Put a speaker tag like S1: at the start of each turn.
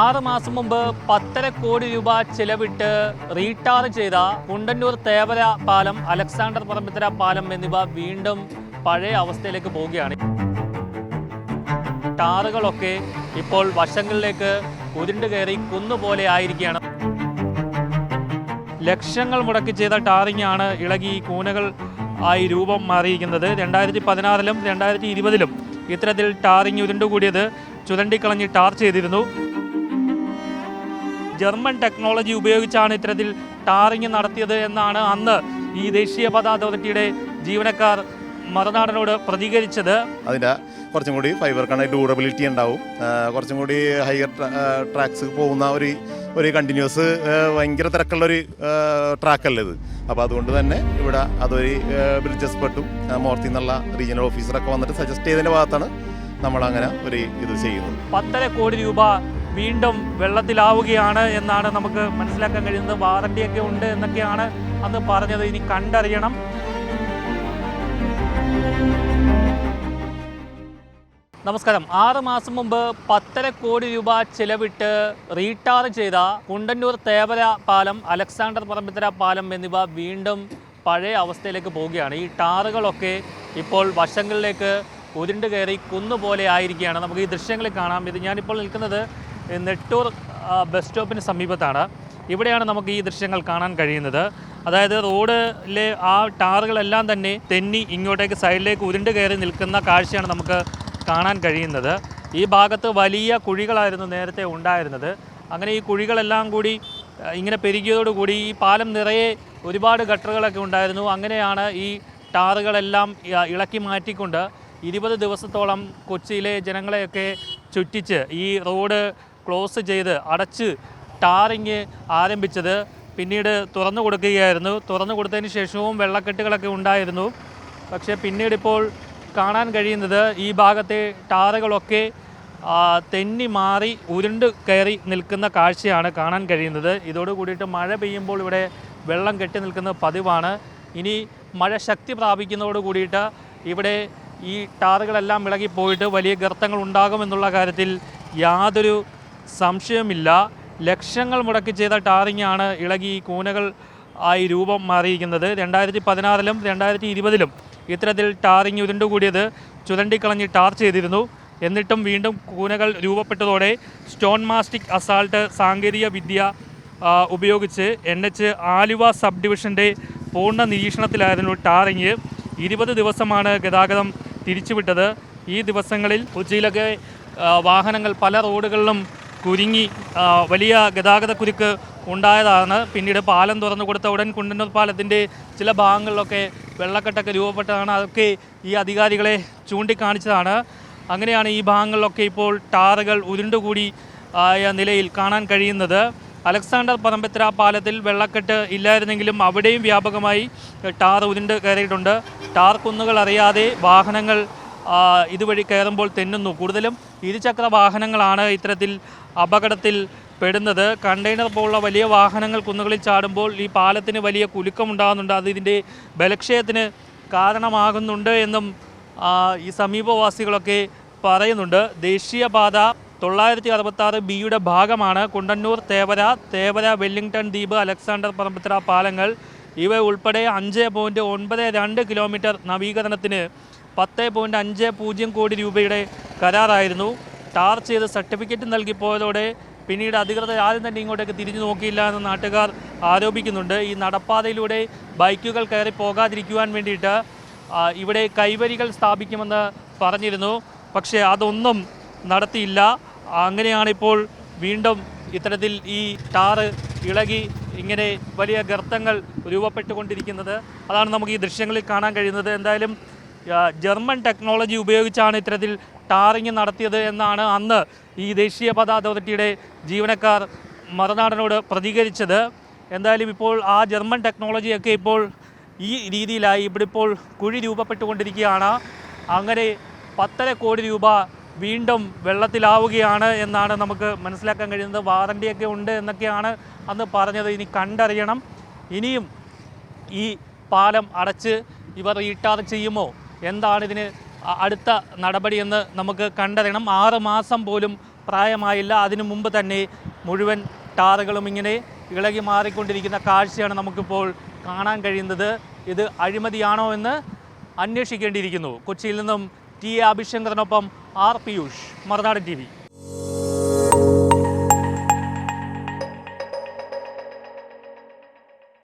S1: ആറ് മാസം മുമ്പ് പത്തര കോടി രൂപ ചെലവിട്ട് റീടാർ ചെയ്ത കുണ്ടന്നൂർ തേവര പാലം അലക്സാണ്ടർ പറമ്പിത്തര പാലം എന്നിവ വീണ്ടും പഴയ അവസ്ഥയിലേക്ക് പോവുകയാണ്. ടാറുകളൊക്കെ ഇപ്പോൾ വശങ്ങളിലേക്ക് ഉരുണ്ട് കയറി കുന്നുപോലെ ആയിരിക്കുകയാണ്. ലക്ഷങ്ങൾ മുടക്കി ചെയ്ത ടാറിംഗ് ആണ് ഇളകി കൂനകൾ ആയി രൂപം മാറിയിരിക്കുന്നത്. രണ്ടായിരത്തി പതിനാറിലും രണ്ടായിരത്തി ഇരുപതിലും ഇത്തരത്തിൽ ടാറിങ് ഉരുണ്ടുകൂടിയത് ചുരണ്ടിക്കളഞ്ഞ് ടാർ ചെയ്തിരുന്നു. ജർമ്മൻ ടെക്നോളജി ഉപയോഗിച്ചാണ് ഇത്തരത്തിൽ ടാറിങ് നടത്തിയത് എന്നാണ് അന്ന് ഈ ദേശീയപാത അതോറിറ്റിയുടെ ജീവനക്കാർ മറുനാടനോട് പ്രതികരിച്ചത്.
S2: അതിന്റെ കുറച്ചും കൂടി ഫൈബർ കണ ഡ്യൂറബിലിറ്റി ഉണ്ടാവും. കുറച്ചും കൂടി ഹയർ ട്രാക്സ് പോകുന്ന ഒരു ഒരു കണ്ടിന്യൂസ് ഭയങ്കര തിരക്കുള്ളൊരു ട്രാക്കല്ലേ ഇത്. അപ്പോൾ അതുകൊണ്ട് തന്നെ ഇവിടെ അതൊരു ബ്രിഡ്ജസ് പെട്ടും. മോർത്തി എന്നുള്ള റീജിയണൽ ഓഫീസറൊക്കെ വന്നിട്ട് സജസ്റ്റ് ചെയ്തതിന്റെ ഭാഗത്താണ് നമ്മളങ്ങനെ ഒരു ഇത് ചെയ്യുന്നത്.
S1: പത്തര കോടി രൂപ വീണ്ടും വെള്ളത്തിലാവുകയാണ് എന്നാണ് നമുക്ക് മനസ്സിലാക്കാൻ കഴിയുന്നത്. വാറണ്ടിയൊക്കെ ഉണ്ട് എന്നൊക്കെയാണ് അന്ന് പറഞ്ഞത്. ഇനി കണ്ടറിയണം. നമസ്കാരം. ആറ് മാസം മുമ്പ് പത്തര കോടി രൂപ ചെലവിട്ട് റീടാർ ചെയ്ത കുണ്ടന്നൂർ തേവര പാലം അലക്സാണ്ടർ പറമ്പിത്തര പാലം എന്നിവ വീണ്ടും പഴയ അവസ്ഥയിലേക്ക് പോവുകയാണ്. ഈ ടാറുകളൊക്കെ ഇപ്പോൾ വശങ്ങളിലേക്ക് ഉരുണ്ട് കയറി കുന്നുപോലെ ആയിരിക്കുകയാണ്. നമുക്ക് ഈ ദൃശ്യങ്ങളിൽ കാണാം. ഇത് ഞാനിപ്പോൾ നിൽക്കുന്നത് നെട്ടൂർ ബസ് സ്റ്റോപ്പിന് സമീപത്താണ്. ഇവിടെയാണ് നമുക്ക് ഈ ദൃശ്യങ്ങൾ കാണാൻ കഴിയുന്നത്. അതായത് റോഡിലെ ആ ടാറുകളെല്ലാം തന്നെ തെന്നി ഇങ്ങോട്ടേക്ക് സൈഡിലേക്ക് ഉരുണ്ട് കയറി നിൽക്കുന്ന കാഴ്ചയാണ് നമുക്ക് കാണാൻ കഴിയുന്നത്. ഈ ഭാഗത്ത് വലിയ കുഴികളായിരുന്നു നേരത്തെ ഉണ്ടായിരുന്നത്. അങ്ങനെ ഈ കുഴികളെല്ലാം കൂടി ഇങ്ങനെ പെരുകിയതോടുകൂടി ഈ പാലം നിറയെ ഒരുപാട് ഗട്ടറുകളൊക്കെ ഉണ്ടായിരുന്നു. അങ്ങനെയാണ് ഈ ടാറുകളെല്ലാം ഇളക്കി മാറ്റിക്കൊണ്ട് ഇരുപത് ദിവസത്തോളം കൊച്ചിയിലെ ജനങ്ങളെയൊക്കെ ചുറ്റിച്ച് ഈ റോഡ് ക്ലോസ് ചെയ്ത് അടച്ച് ടാറിങ് ആരംഭിച്ചത് പിന്നീട് തുറന്നു കൊടുക്കുകയായിരുന്നു. തുറന്നു കൊടുത്തതിന് ശേഷവും വെള്ളക്കെട്ടുകളൊക്കെ ഉണ്ടായിരുന്നു. പക്ഷേ പിന്നീട് ഇപ്പോൾ കാണാൻ കഴിയുന്നത് ഈ ഭാഗത്തെ ടാറുകളൊക്കെ തെന്നി മാറി ഉരുണ്ട് കയറി നിൽക്കുന്ന കാഴ്ചയാണ് കാണാൻ കഴിയുന്നത്. ഇതോടുകൂടിയിട്ട് മഴ പെയ്യുമ്പോൾ ഇവിടെ വെള്ളം കെട്ടി നിൽക്കുന്ന പതിവാണ്. ഇനി മഴ ശക്തി പ്രാപിക്കുന്നതോട് കൂടിയിട്ട് ഇവിടെ ഈ ടാറുകളെല്ലാം ഇളകിപ്പോയിട്ട് വലിയ ഗർത്തങ്ങൾ ഉണ്ടാകുമെന്നുള്ള കാര്യത്തിൽ യാതൊരു സംശയമില്ല. ലക്ഷങ്ങൾ മുടക്കി ചെയ്ത ടാറിങ്ങാണ് ഇളകി കൂനകൾ ആയി രൂപം മാറിയിരിക്കുന്നത്. രണ്ടായിരത്തി പതിനാറിലും രണ്ടായിരത്തി ഇരുപതിലും ഇത്തരത്തിൽ ടാറിംഗ് ഉരുണ്ടുകൂടിയത് ചുരണ്ടിക്കളഞ്ഞ് ടാർ ചെയ്തിരുന്നു. എന്നിട്ടും വീണ്ടും കൂനകൾ രൂപപ്പെട്ടതോടെ സ്റ്റോൺ മാസ്റ്റിക് അസാൾട്ട് സാങ്കേതിക വിദ്യ ഉപയോഗിച്ച് എൻ എച്ച് ആലുവ സബ് ഡിവിഷന്റെ പൂർണ നിരീക്ഷണത്തിലായിരുന്നു ടാറിങ്. ഇരുപത് ദിവസമാണ് ഗതാഗതം തിരിച്ചുവിട്ടത്. ഈ ദിവസങ്ങളിൽ കൊച്ചിയിലൊക്കെ വാഹനങ്ങൾ പല റോഡുകളിലും കുരുങ്ങി വലിയ ഗതാഗത കുരുക്ക് ഉണ്ടായതാണ്. പിന്നീട് പാലം തുറന്നു കൊടുത്ത ഉടൻ കുണ്ടന്നൂർ പാലത്തിന്റെ ചില ഭാഗങ്ങളിലൊക്കെ വെള്ളക്കെട്ടൊക്കെ രൂപപ്പെട്ടതാണ്. അതൊക്കെ ഈ അധികാരികളെ ചൂണ്ടിക്കാണിച്ചതാണ്. അങ്ങനെയാണ് ഈ ഭാഗങ്ങളിലൊക്കെ ഇപ്പോൾ ടാറുകൾ ഉരുണ്ടുകൂടി ആയ നിലയിൽ കാണാൻ കഴിയുന്നത്. അലക്സാണ്ടർ പറമ്പത്ര പാലത്തിൽ വെള്ളക്കെട്ട് ഇല്ലായിരുന്നെങ്കിലും അവിടെയും വ്യാപകമായി ടാർ ഉരുണ്ട് കയറിയിട്ടുണ്ട്. ടാർ കുന്നുകൾ അറിയാതെ വാഹനങ്ങൾ ഇതുവഴി കയറുമ്പോൾ തെന്നുന്നു. കൂടുതലും ഇരുചക്ര വാഹനങ്ങളാണ് ഇത്തരത്തിൽ അപകടത്തിൽ പെടുന്നത്. കണ്ടെയ്നർ പോലുള്ള വലിയ വാഹനങ്ങൾ കുന്നുകളിൽ ചാടുമ്പോൾ ഈ പാലത്തിന് വലിയ കുലുക്കമുണ്ടാകുന്നുണ്ട് അത് ഇതിന്റെ ബലക്ഷയത്തിന് കാരണമാകുന്നുണ്ട് എന്നും ഈ സമീപവാസികളൊക്കെ പറയുന്നുണ്ട്. ദേശീയപാത തൊള്ളായിരത്തി അറുപത്താറ് ബിയുടെ ഭാഗമാണ്. കുണ്ടന്നൂർ തേവര തേവര വെല്ലിംഗ്ടൺ ദ്വീപ് അലക്സാണ്ടർ പറമ്പത്ര പാലങ്ങൾ. ഇവ ഉൾപ്പെടെ അഞ്ച് പോയിന്റ് ഒൻപത് രണ്ട് കിലോമീറ്റർ നവീകരണത്തിന് പത്ത് പോയിന്റ് അഞ്ച് പൂജ്യം കോടി രൂപയുടെ കരാറായിരുന്നു. ടാർ ചെയ്ത് സർട്ടിഫിക്കറ്റ് നൽകിപ്പോയതോടെ പിന്നീട് അധികൃതർ ആരും തന്നെ ഇങ്ങോട്ടേക്ക് തിരിഞ്ഞു നോക്കിയില്ല എന്ന് നാട്ടുകാർ ആരോപിക്കുന്നുണ്ട്. ഈ നടപ്പാതയിലൂടെ ബൈക്കുകൾ കയറി പോകാതിരിക്കുവാൻ വേണ്ടിയിട്ട് ഇവിടെ കൈവരികൾ സ്ഥാപിക്കുമെന്ന് പറഞ്ഞിരുന്നു. പക്ഷേ അതൊന്നും നടത്തിയില്ല. അങ്ങനെയാണിപ്പോൾ വീണ്ടും ഇത്തരത്തിൽ ഈ ടാറ് ഇളകി ഇങ്ങനെ വലിയ ഗർത്തങ്ങൾ രൂപപ്പെട്ടുകൊണ്ടിരിക്കുന്നത്. അതാണ് നമുക്ക് ഈ ദൃശ്യങ്ങളിൽ കാണാൻ കഴിയുന്നത്. എന്തായാലും ജർമ്മൻ ടെക്നോളജി ഉപയോഗിച്ചാണ് ഇത്തരത്തിൽ ടാറിങ് നടത്തിയത് എന്നാണ് അന്ന് ഈ ദേശീയപാത അതോറിറ്റിയുടെ ജീവനക്കാർ മറുനാടനോട് പ്രതികരിച്ചത്. എന്തായാലും ഇപ്പോൾ ആ ജർമ്മൻ ടെക്നോളജിയൊക്കെ ഇപ്പോൾ ഈ രീതിയിലായി ഇവിടെ ഇപ്പോൾ കുഴി രൂപപ്പെട്ടുകൊണ്ടിരിക്കുകയാണ്. അങ്ങനെ പത്തര കോടി രൂപ വീണ്ടും വെള്ളത്തിലാവുകയാണ് എന്നാണ് നമുക്ക് മനസ്സിലാക്കാൻ കഴിയുന്നത്. വാറണ്ടിയൊക്കെ ഉണ്ട് എന്നൊക്കെയാണ് അന്ന് പറഞ്ഞത്. ഇനി കണ്ടറിയണം. ഇനിയും ഈ പാലം അടച്ച് ഇവർ റീടാർ ചെയ്യുമോ? എന്താണ് ഇതിന് അടുത്ത നടപടിയെന്ന് നമുക്ക് കണ്ടറിയണം. ആറ് മാസം പോലും പ്രായമായില്ല. അതിനു മുമ്പ് തന്നെ മുഴുവൻ ടാറുകളും ഇങ്ങനെ ഇളകി മാറിക്കൊണ്ടിരിക്കുന്ന കാഴ്ചയാണ് നമുക്കിപ്പോൾ കാണാൻ കഴിയുന്നത്. ഇത് അഴിമതിയാണോ എന്ന് അന്വേഷിക്കേണ്ടിയിരിക്കുന്നു. കൊച്ചിയിൽ നിന്നും ടി എ അഭിശങ്കറിനൊപ്പം ആർ പിയൂഷ് മറുനാടൻ ടി